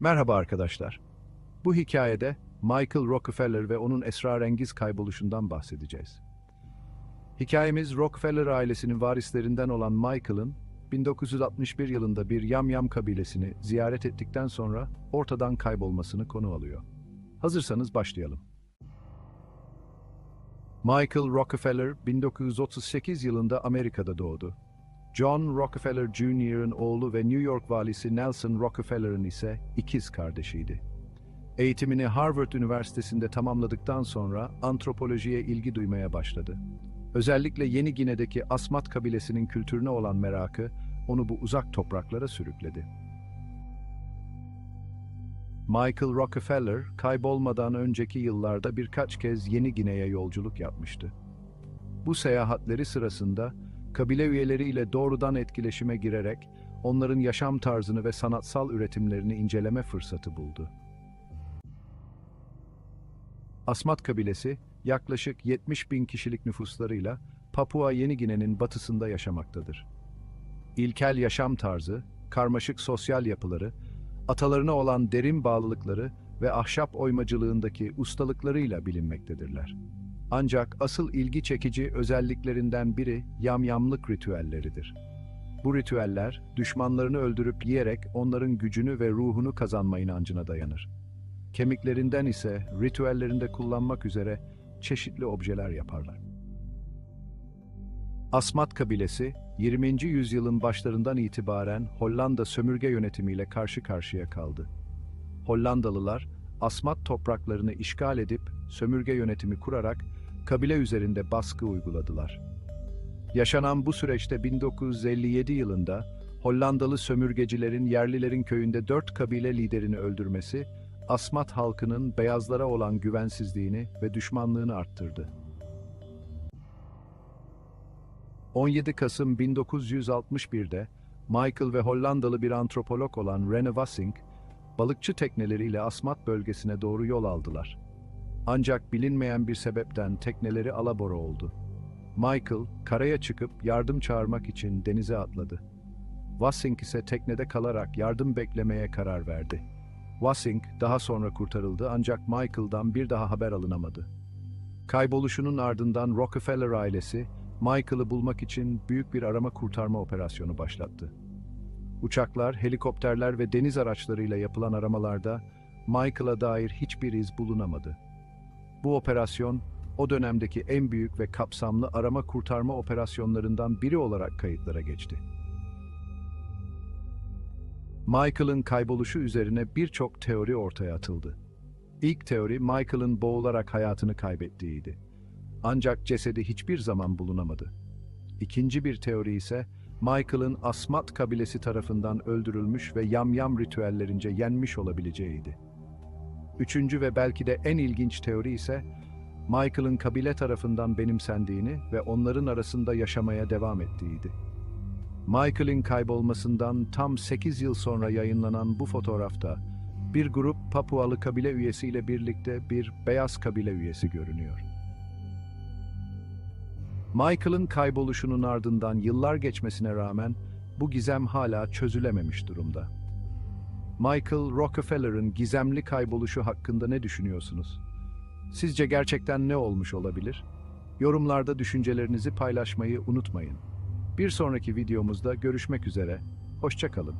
Merhaba arkadaşlar. Bu hikayede Michael Rockefeller ve onun esrarengiz kayboluşundan bahsedeceğiz. Hikayemiz Rockefeller ailesinin varislerinden olan Michael'ın 1961 yılında bir Yamyam kabilesini ziyaret ettikten sonra ortadan kaybolmasını konu alıyor. Hazırsanız başlayalım. Michael Rockefeller 1938 yılında Amerika'da doğdu. John Rockefeller Jr.'ın oğlu ve New York valisi Nelson Rockefeller'ın ise ikiz kardeşiydi. Eğitimini Harvard Üniversitesi'nde tamamladıktan sonra antropolojiye ilgi duymaya başladı. Özellikle Yeni Gine'deki Asmat kabilesinin kültürüne olan merakı onu bu uzak topraklara sürükledi. Michael Rockefeller kaybolmadan önceki yıllarda birkaç kez Yeni Gine'ye yolculuk yapmıştı. Bu seyahatleri sırasında kabile üyeleriyle doğrudan etkileşime girerek onların yaşam tarzını ve sanatsal üretimlerini inceleme fırsatı buldu. Asmat kabilesi yaklaşık 70 bin kişilik nüfuslarıyla Papua Yeni Gine'nin batısında yaşamaktadır. İlkel yaşam tarzı, karmaşık sosyal yapıları, atalarına olan derin bağlılıkları ve ahşap oymacılığındaki ustalıklarıyla bilinmektedirler. Ancak asıl ilgi çekici özelliklerinden biri yamyamlık ritüelleridir. Bu ritüeller, düşmanlarını öldürüp yiyerek onların gücünü ve ruhunu kazanma inancına dayanır. Kemiklerinden ise ritüellerinde kullanmak üzere çeşitli objeler yaparlar. Asmat kabilesi, 20. yüzyılın başlarından itibaren Hollanda sömürge yönetimiyle karşı karşıya kaldı. Hollandalılar, Asmat topraklarını işgal edip sömürge yönetimi kurarak kabile üzerinde baskı uyguladılar. Yaşanan bu süreçte 1957 yılında Hollandalı sömürgecilerin yerlilerin köyünde dört kabile liderini öldürmesi, Asmat halkının beyazlara olan güvensizliğini ve düşmanlığını arttırdı. 17 Kasım 1961'de Michael ve Hollandalı bir antropolog olan Rene Wassink, balıkçı tekneleriyle Asmat bölgesine doğru yol aldılar. Ancak bilinmeyen bir sebepten tekneleri alabora oldu. Michael, karaya çıkıp yardım çağırmak için denize atladı. Wassink ise teknede kalarak yardım beklemeye karar verdi. Wassink daha sonra kurtarıldı ancak Michael'dan bir daha haber alınamadı. Kayboluşunun ardından Rockefeller ailesi, Michael'ı bulmak için büyük bir arama kurtarma operasyonu başlattı. Uçaklar, helikopterler ve deniz araçlarıyla yapılan aramalarda Michael'a dair hiçbir iz bulunamadı. Bu operasyon, o dönemdeki en büyük ve kapsamlı arama kurtarma operasyonlarından biri olarak kayıtlara geçti. Michael'ın kayboluşu üzerine birçok teori ortaya atıldı. İlk teori Michael'ın boğularak hayatını kaybettiğiydi. Ancak cesedi hiçbir zaman bulunamadı. İkinci bir teori ise Michael'ın Asmat kabilesi tarafından öldürülmüş ve yamyam ritüellerince yenmiş olabileceğiydi. Üçüncü ve belki de en ilginç teori ise Michael'ın kabile tarafından benimsendiğini ve onların arasında yaşamaya devam ettiğiydi. Michael'in kaybolmasından tam 8 yıl sonra yayınlanan bu fotoğrafta bir grup Papualı kabile üyesiyle birlikte bir beyaz kabile üyesi görünüyor. Michael'ın kayboluşunun ardından yıllar geçmesine rağmen bu gizem hala çözülememiş durumda. Michael Rockefeller'ın gizemli kayboluşu hakkında ne düşünüyorsunuz? Sizce gerçekten ne olmuş olabilir? Yorumlarda düşüncelerinizi paylaşmayı unutmayın. Bir sonraki videomuzda görüşmek üzere. Hoşça kalın.